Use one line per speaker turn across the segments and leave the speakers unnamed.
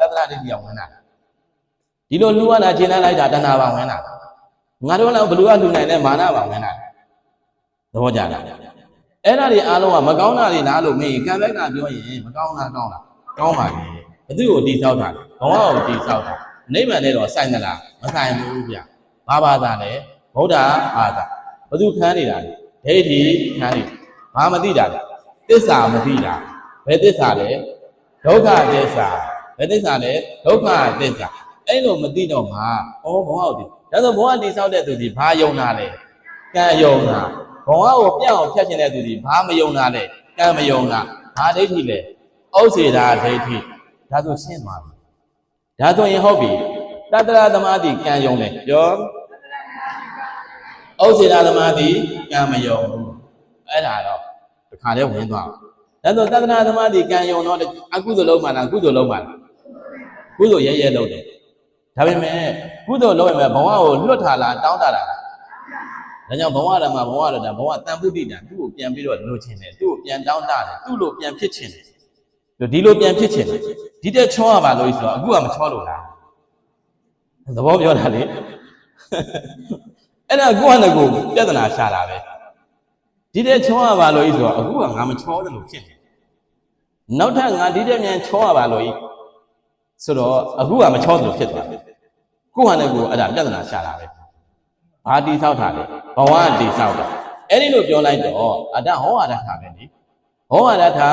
သတ္တရဒိဋ္ဌိကဝင်တာဒီလိုလူရတာခြေနှမ်းလိုက်တာတဏှာပါဝင်တာငါတို့လည်းဘလူကလူနိုင်တဲ့မာနပါဝင်တာသဘောကျလားအဲ့ဒါတွေအားလုံးကမကောင်းတာတွေနားလို့မင်းကံဘက်ကပြောရင်မကောင်းတာကောင်းတာကောင်းပါလေဘသူ့ကိုတိဆောက်တာလဲဘဝကိုတိဆောက်တာနိဗ္ဗာန်နဲ့တော့ဆိုင်သလားမဆိုင်ဘူးဗျဘာဘာသာလဲဗုဒ္ဓဘာသာဘသူခန်းနေတာလဲဒိဋ္ဌိခန်းနေဘာမသိတာလဲသစ္စာမသိတာဘယ်သစ္စာလဲဒုက္ခသစ္စာ ဘယ်သစ္စာလဲဒုက္ခသစ္စာအဲ့လိုမသိတော့မှာဩဘဝကိုဒီဒါဆိုဘဝတိဆောက်တဲ့သူဒီဘာယုံတာလဲကံယုံတာဘဝကိုပြတ်အောင်ဖြတ်ရှင်တဲ့သူဒီဘာမယုံတာလဲကံမယုံတာဘာဒိဋ္ဌိလဲဥစ္စေတာဒိဋ္ဌိဒါဆိုရှင်းသွားပြီဒါဆိုရင်ဟုတ်ပြီတတ္တရသမားတိကံယုံတယ်ပြောဥစ္စေတာသမားတိကံမယုံဘူးအဲ့ဒါတော့တခါတည်းဝင်သွားတယ်ဒါဆိုတတ္တရသမားတိကံယုံတော့အကုသိုလ်လုံးမှလားကုသိုလ်လုံးမှလား ကုသိုလ်ရဲရဲလုံးတယ်ဒါပေမဲ့ကုသိုလ်လုံးရင်ဘဝကိုလွတ်ထားလားတောင်းတတာလားဒါကြောင့်ဘဝဓမ္မဘဝရတာဘဝတန်ပုဒ္ဒိတာသူ့ကိုပြန်ပြီးတော့လိုချင်တယ်သူ့ကိုပြန်တောင်းတတယ်သူ့လိုပြန်ဖြစ်ချင်တယ်ဒီလိုပြန်ဖြစ်ချင်တယ်ဒီတက်ချောရပါလို့ဆိုတော့အခုကမချောလို့လားသဘောပြောတာလေအဲ့ဒါကိုယ့်ဟာကိုယ်ပြဿနာရှာတာပဲဒီတက်ချောရပါလို့ဆိုတော့အခုကငါမချောတယ်လို့ဖြစ်တယ်နောက်ထပ်ငါဒီတက်မြန်ချောရပါလို့ ဆိုတော့အခုကမချောတယ်လို့ဖြစ်သွားတယ်ကိုယ့်ဟာနဲ့ကိုယ်အဲ့ဒါပြဿနာရှာတာပဲဘာတိဆောက်တာလဲဘဝတိဆောက်တာအဲ့ဒီလိုပြောလိုက်တော့အတ္တဟောဝါဒထာပဲလေဟောဝါဒထာ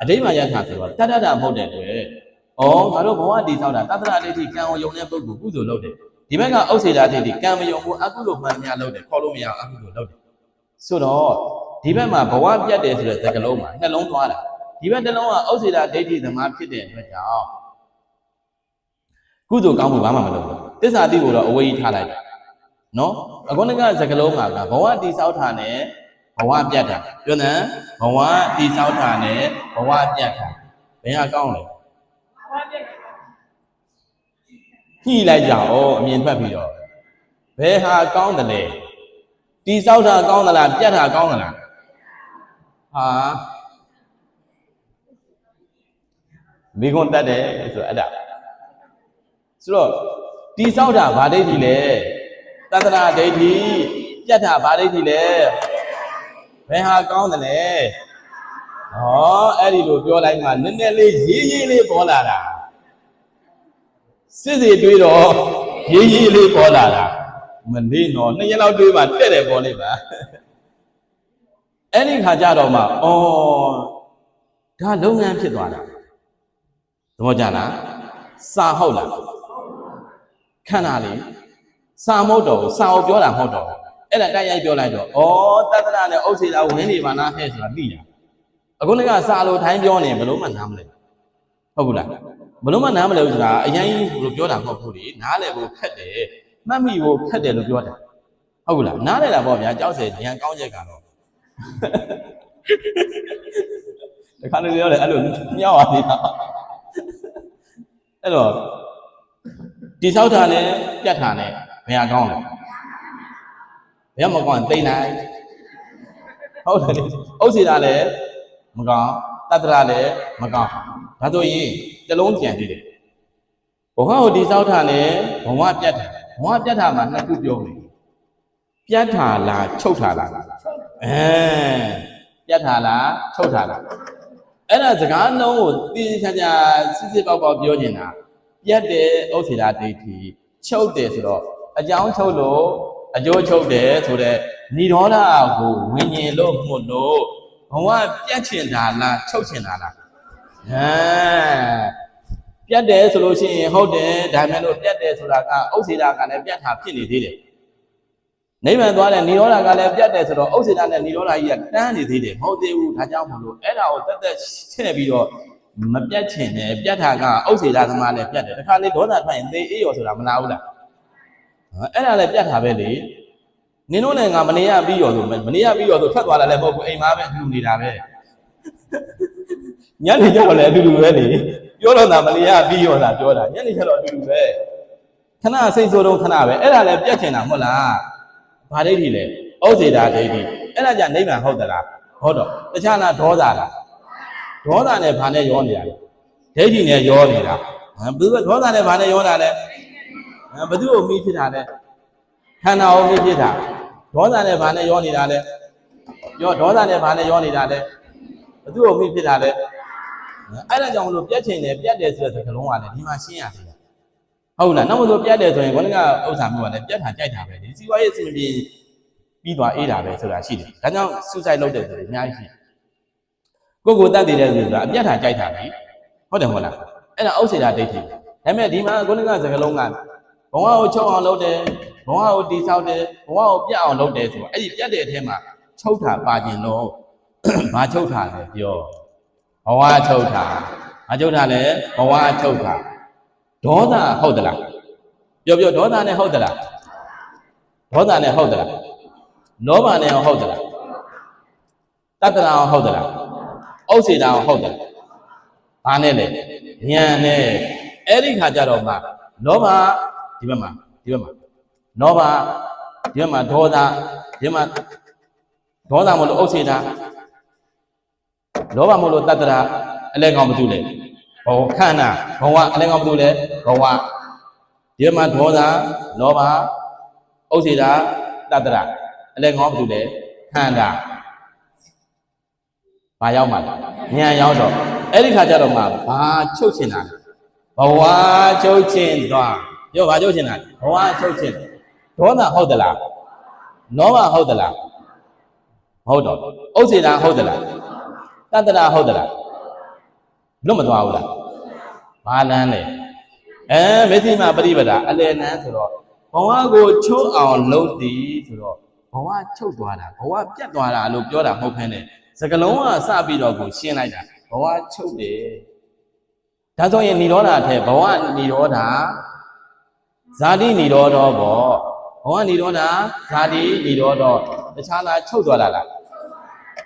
အတိမယထာဆိုတော့တတ္တတာမဟုတ်တဲ့အတွက်ဩငါတို့ဘဝတိဆောက်တာတတ္တရာဒိဋ္ဌိကံကိုယုံတဲ့ပုဂ္ဂိုလ်ကုသိုလ်လုပ်တယ်ဒီဘက်ကဥစ္စေတာဒိဋ္ဌိကံမယုံဘူးအကုသိုလ်မှန်များလုပ်တယ်ခေါ်လို့မရအောင်အကုသိုလ်လုပ်တယ်ဆိုတော့ဒီဘက်မှာဘဝပြတ်တယ်ဆိုတဲ့သကလုံးမှာနှလုံးသွားတာဒီဘက်တစ်လုံးကဥစ္စေတာဒိဋ္ဌိသမားဖြစ်တဲ့အတွက်ကြောင့် ကုသိုလ်ကောင်းမှုဘာမှမလုပ်ဘူးတစ္ဆာတိကိုတော့အဝေးကြီးထားလိုက်တယ်နော်အကုဏကသကလုံးမှာကဘဝတိဆောက်တာနဲ့ဘဝပြတ်တာပြောတယ်ဘဝတိဆောက်တာနဲ့ဘဝပြတ်တာဘယ်ဟာကောင်းလဲညှိလိုက်ကြအောင်အမြင်ထွက်ပြီးတော့ဘယ်ဟာကောင်းတယ်လဲတိဆောက်တာကောင်းသလားပြတ်တာကောင်းသလားဟာမိခွန်းတတ်တယ်ဆိုတော့အဲ့ဒါ ဆိုတော့တိဆောက်တာဗာဒိဋ္ဌိလဲတတ္တရာဒိဋ္ဌိပြတ်တာဗာဒိဋ္ဌိလဲဘယ်ဟာကောင်းတယ်လဲဟောအဲ့ဒီလိုပြောလိုက်မှနည်းနည်းလေးရေးရေးလေးပေါ်လာတာစစ်စစ်တွေးတော့ရေးရေးလေးပေါ်လာတာမလေးတော့နှစ်ရက်လောက်တွေးမှတက်တယ်ပေါ်လိမ့်ပါအဲ့ဒီခါကျတော့မှဩဒါလုပ်ငန်းဖြစ်သွားတာသဘောကျလားစာဟုတ်လား ခန္ဓာလေးစာမဟုတ်တော့ဘူးစာကိုပြောတာမဟုတ်တော့ဘူးအဲ့ဒါတိုက်ရိုက်ပြောလိုက်တော့ဩတတ္တရနဲ့ဥစ္စေတာဝင်နေပါလားဟဲ့ဆိုတာသိတာအခုကစာလိုထိုင်းပြောနေဘယ်လို့မှနားမလဲဟုတ်ဘူးလားဘယ်လို့မှနားမလဲဘူးဆိုတာအရင်ဘယ်လိုပြောတာမဟုတ်ဘူးလေနားလဲဖို့ခက်တယ်မှတ်မိဖို့ခက်တယ်လို့ပြောတာဟုတ်ဘူးလားနားလဲတာပေါ့ဗျာကြောက်စဲဉာဏ်ကောင်းချက်ကတော့တခါလေပြောတယ်အဲ့လိုမြောက်ပါသေးတာအဲ့တော့ တိဆောက်တာနဲ့ပြတ်တာနဲ့ဘယ်ဟာကောင်းလဲဘယ်မှမကောင်းရင်တိတ်နိုင်ဟုတ်တယ်ဥစ္စေတာလည်းမကောင်းတတ္တရာလည်းမကောင်းဒါဆိုရင်တလုံးကြံသေးတယ်ဘဝကိုတိဆောက်တာနဲ့ဘဝပြတ်တာဘဝပြတ်တာမှာနှစ်ခုပြောနေပြတ်တာလားချုပ်တာလားအဲပြတ်တာလားချုပ်တာလားအဲ့ဒါစကားလုံးကိုသိသိချာချာစစ်စစ်ပေါက်ပေါက်ပြောနေတာ ပြတ်တယ်ဥစ္စေတာဒိဋ္ဌိချုပ်တယ်ဆိုတော့အကြောင်းချုပ်လို့အကျိုးချုပ်တယ်ဆိုတော့ဏိရောဓကိုဝิญဉ်လို့မှုလို့ဘဝပြတ်ချင်တာလားချုပ်ချင်တာလားဟမ်ပြတ်တယ်ဆိုလို့ရှိရင်ဟုတ်တယ်ဒါမှမဟုတ်ပြတ်တယ်ဆိုတာကဥစ္စေတာကလည်းပြတ်တာဖြစ်နေသေးတယ်နိဗ္ဗာန်သွားတဲ့ဏိရောဓကလည်းပြတ်တယ်ဆိုတော့ဥစ္စေတာနဲ့ဏိရောဓကြီးကတန်းနေသေးတယ်မဟုတ်သေးဘူးဒါကြောင့်မလို့အဲ့ဒါကိုတက်တက်ချဲ့ပြီးတော့ မပြတ်ချင်တယ်ပြတ်တာကဥစ္စေတာသမားလည်းပြတ်တယ်တခါလေဒေါသထွက်ရင်သေအေးရောဆိုတာမလားဘူးလားအဲ့ဒါလည်းပြတ်တာပဲလေနင်တို့လည်းငါမနေရပြီးရောဆိုမနေရပြီးရောဆိုထွက်သွားတာလည်းမဟုတ်ဘူးအိမ်မှာပဲလူနေတာပဲညနေကျတော့လည်းအတူတူပဲလေပြောတော့တာမနေရပြီးရောတာပြောတာညနေကျတော့အတူတူပဲခဏစိတ်ဆိုးတော့ခဏပဲအဲ့ဒါလည်းပြတ်ချင်တာမဟုတ်လားဘာဒိဋ္ဌိလဲဩဇေတာဒိဋ္ဌိအဲ့ဒါကြနိဗ္ဗာန်ဟုတ်သလားဟုတ်တော့တခြားလားဒေါသလား ဒေါသနဲ့ဘာနဲ့ရောနေတာလဲဒိဋ္ဌိနဲ့ရောနေတာဟမ်ဘယ်သူကဒေါသနဲ့ဘာနဲ့ရောတာလဲဟမ်ဘယ်သူကိုမိဖြစ်တာလဲခန္ဓာကိုမိဖြစ်တာဒေါသနဲ့ဘာနဲ့ရောနေတာလဲရောဒေါသနဲ့ဘာနဲ့ရောနေတာလဲဘယ်သူကိုမိဖြစ်တာလဲအဲ့ဒါကြောင့်မလို့ပြတ်ချင်တယ်ပြတ်တယ်ဆိုတဲ့စကားလုံးကလည်းဒီမှာရှင်းရသေးတယ်ဟုတ်လားနောက်မလို့ပြတ်တယ်ဆိုရင်ခေါင်းကဥစ္စာမျိုးကလည်းပြတ်တာကြိုက်တာပဲဒီစီဝါရေးအစီအပြေပြီးသွားအေးတာပဲဆိုတာရှိတယ်ဒါကြောင့် suicide လုပ်တယ်ဆိုရင်အများကြီးရှိတယ် ကိုယ့်ကိုယ်တတ်တည်တဲ့ဆိုတာအပြတ်တာကြိုက်တာလေဟုတ်တယ်မဟုတ်လားအဲ့ဒါဥစ္စေတာဒိဋ္ဌိဒါပေမဲ့ဒီမှာခေါင်းကစကားလုံးကဘဝကိုချုပ်အောင်လုပ်တယ်ဘဝကိုတိဆောက်တယ်ဘဝကိုပြတ်အောင်လုပ်တယ်ဆိုတော့အဲ့ဒီပြတ်တဲ့အထဲမှာချုပ်တာပါကျင်တော့ဘာချုပ်တာလဲပြောဘဝချုပ်တာဘာချုပ်တာလဲဘဝချုပ်တာဒေါသဟုတ်သလားပြောပြောဒေါသနဲ့ဟုတ်သလားဒေါသနဲ့ဟုတ်သလားလောဘနဲ့ရောဟုတ်သလားတတ္တရာရောဟုတ်သလား ဥစ္စေတာရောဟုတ်သလားဘာနဲ့လဲဉာဏ်နဲ့အဲ့ဒီခါကျတော့မှလောဘဒီဘက်မှာဒီဘက်မှာလောဘဒီဘက်မှာဒေါသဒီဘက်မှာဒေါသမလို့ဥစ္စေတာလောဘမလို့တတ္တရာအလဲကောင်မတူလေဘဝခန္ဓာဘဝအလဲကောင်မတူလေဘဝဒီဘက်မှာဒေါသလောဘဥစ္စေတာတတ္တရာအလဲကောင်မတူလေခန္ဓာ ဘာရောက်မှာလဲဉာဏ်ရောက်တော့အဲ့ဒီခါကျတော့မှဘာချုပ်ချင်တာလဲဘဝချုပ်ချင်သွားပြောဘာချုပ်ချင်တာလဲဘဝချုပ်ချင်ဒေါသဟုတ်သလားလောဘဟုတ်သလားမဟုတ်တော့ဥစ္စေတာဟုတ်သလားတတ္တရာဟုတ်သလားလွတ်မသွားဘူးလားဘာလန်းလဲအဲမစ္စည်းမပရိပဒါအလယ်နန်းဆိုတော့ဘဝကိုချုပ်အောင်လုပ်သည်ဆိုတော့ဘဝချုပ်သွားတာဘဝပြတ်သွားတာလို့ပြောတာမဟုတ်ဖ ೇನೆ စကလုံးကစပြီးတော့ကိုရှင်းလိုက်တာဘဝချုပ်တယ်ဒါဆိုရင်ဏိရောဓအထက်ဘဝဏိရောဓဇာတိဏိရောဓဘောဘဝဏိရောဓဇာတိဏိရောဓတခြားလားချုပ်သွားတာလား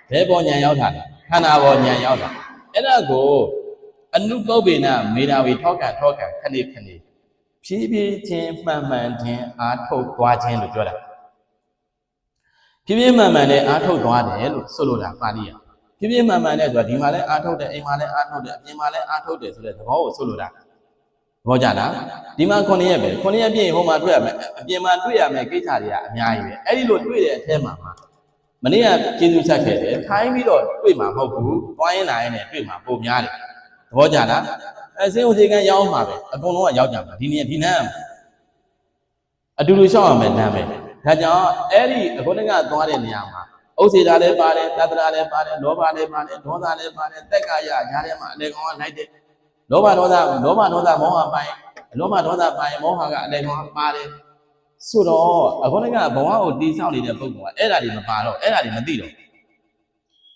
ဘယ်ပေါ်ညာရောက်တာလဲခန္ဓာပေါ်ညာရောက်တာအဲ့ဒါကိုအနုပုပ္ပေနမေနာဝီထောက်ခံထောက်ခံခဏခဏဖြည်းဖြည်းချင်းမှန်မှန်ချင်းအားထုတ်သွားခြင်းလို့ပြောတာ ဖြည်းဖြည်းမှန်မှန်နဲ့အားထုတ်သွားတယ်လို့ဆိုလိုတာပါဠိရဖြည်းဖြည်းမှန်မှန်နဲ့ဆိုတာဒီမှာလည်းအားထုတ်တယ်အိမ်မှာလည်းအားထုတ်တယ်အပြင်မှာလည်းအားထုတ်တယ်ဆိုတဲ့သဘောကိုဆိုလိုတာသဘောကျလားဒီမှာ9ရက်ပဲ9ရက်ပြည့်ရင်ဟိုမှာတွေ့ရမယ်အပြင်မှာတွေ့ရမယ်ကိစ္စတွေကအများကြီးပဲအဲ့ဒီလိုတွေ့တဲ့အထဲမှာမှာမနေ့ကကျေးဇူးချက်ခဲ့တယ်ထိုင်းပြီးတော့တွေ့မှာမဟုတ်ဘူးတွိုင်းလာရင်လည်းတွေ့မှာပုံများတယ်သဘောကျလားအဲစင်းဦးစီကန်းရောက်မှာပဲအကုန်လုံးကရောက်ကြမှာဒီနေ့ဒီနန်းအတူတူရှောက်ရမယ်နန်းပဲ ဒါကြောင့်အဲ့ဒီအကုန်လုံးကသွားတဲ့နေရာမှာဥစေတာလည်းပါတယ်တတ္တရာလည်းပါတယ်လောဘလည်းပါတယ်ဒေါသလည်းပါတယ်တက်ကရရားထဲမှာအလေကောင်ကလိုက်တယ်လောဘဒေါသလောဘဒေါသမောဟပိုင်လောဘဒေါသပိုင်မောဟကအလေကောင်ကပါတယ်ဆိုတော့အကုန်လုံးကဘဝကိုတီးဆောက်နေတဲ့ပုဂ္ဂိုလ်ကအဲ့ဒါတွေမပါတော့အဲ့ဒါတွေမသိတော့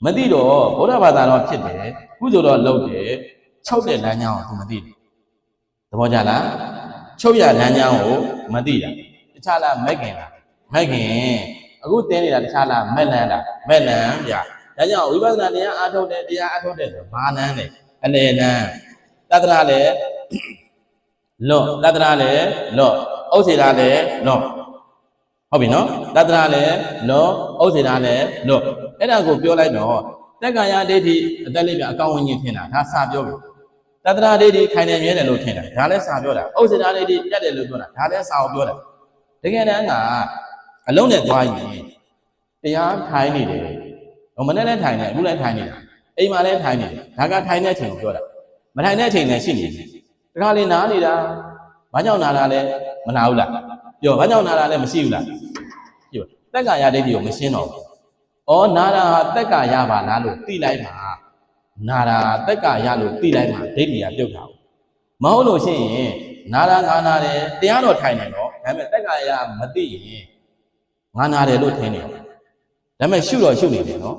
မသိတော့ဘုရားဘာသာတော့ဖြစ်တယ်ကုသိုလ်တော့လုပ်တယ်ချုပ်တဲ့လမ်းကြောင်းကိုသူမသိဘူးသဘောကျလားချုပ်ရလမ်းကြောင်းကိုမသိတာတခြားလားမက်ခင်လား မက်ခင်အခုတင်းနေတာတခြားလားမက်လန်းလားမက်လန်းဗျာဒါကြောင့်ဝိပဿနာတရားအားထုတ်တယ်တရားအားထုတ်တယ်ဆိုဘာလန်းလဲအလေလန်းတတ္တရာလည်းလော့တတ္တရာလည်းလော့ဥစ္စေတာလည်းလော့ဟုတ်ပြီနော်တတ္တရာလည်းလော့ဥစ္စေတာလည်းလော့အဲ့ဒါကိုပြောလိုက်တော့တက္ကာယဒိဋ္ဌိအတက်လေးပြအကောင်းဝင်ကြီးထင်တာဒါစာပြောပြီတတ္တရာဒိဋ္ဌိခိုင်နေမြဲတယ်လို့ထင်တာဒါလည်းစာပြောတာဥစ္စေတာဒိဋ္ဌိပြတ်တယ်လို့ပြောတာဒါလည်းစာကိုပြောတာတကယ်တမ်းက အလုံးနဲ့သွားရင်တရားထိုင်နေတယ်ဟိုမနေ့လည်းထိုင်နေအခုလည်းထိုင်နေတာအိမ်မှာလည်းထိုင်နေတယ်ဒါကထိုင်တဲ့အချိန်ကိုပြောတာမထိုင်တဲ့အချိန်လည်းရှိနေတယ်တခါလေနားနေတာဘာကြောင့်နာတာလဲမနာဘူးလားပြောဘာကြောင့်နာတာလဲမရှိဘူးလားပြောတက္ကာယဒိဋ္ဌိကိုမရှင်းတော့ဘူးဩနာတာဟာတက်ကာရပါလားလို့သိလိုက်မှာနာတာတက်ကာရလို့သိလိုက်မှာဒိဋ္ဌိကပြုတ်တာမဟုတ်လို့ရှိရင်နာတာငါနာတယ်တရားတော်ထိုင်နေတော့ဒါပေမဲ့တက်ကာရမသိရင် ငါနာတယ်လို့ထင်နေတယ်ဒါပေမဲ့ရှုတော့ရှုနေတယ်နော်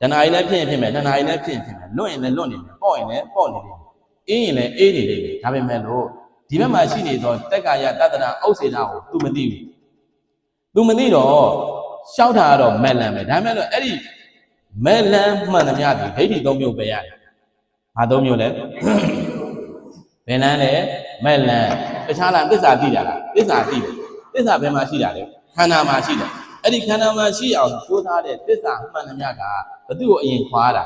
တဏှာကြီးလည်းဖြစ်ရင်ဖြစ်မယ်တဏှာကြီးလည်းဖြစ်ရင်ဖြစ်မယ်လွတ်ရင်လည်းလွတ်နေတယ်ပေါ့ရင်လည်းပေါ့နေတယ်အေးရင်လည်းအေးနေတယ်ဒါပေမဲ့လို့ဒီဘက်မှာရှိနေသောတက်ကာယတတ္တနာဥစ္စေနာကို तू မသိဘူး तू မသိတော့ရှောက်တာကတော့မဲ့လန်ပဲဒါပေမဲ့လို့အဲ့ဒီမဲ့လန်မှန်သမျှဒီဒိဋ္ဌိသုံးမျိုးပဲရတယ်။ဘာသုံးမျိုးလဲ။ဘယ်လန်လဲမဲ့လန်တခြားလားသစ္စာသိတာလားသစ္စာသိတယ်။သစ္စာဘယ်မှာရှိတာလဲ ခန္ဓာမှာရှိတယ်။အဲ့ဒီခန္ဓာမှာရှိအောင်ကိုးထားတဲ့သစ္စာမှန်သမျှကဘသူ့ကိုအရင်ခွာတာ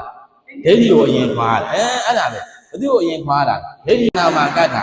ဒိဋ္ဌိကိုအရင်ခွာတာအဲအဲ့ဒါပဲဘသူ့ကိုအရင်ခွာတာဒိဋ္ဌိနာမှာကတ်တာ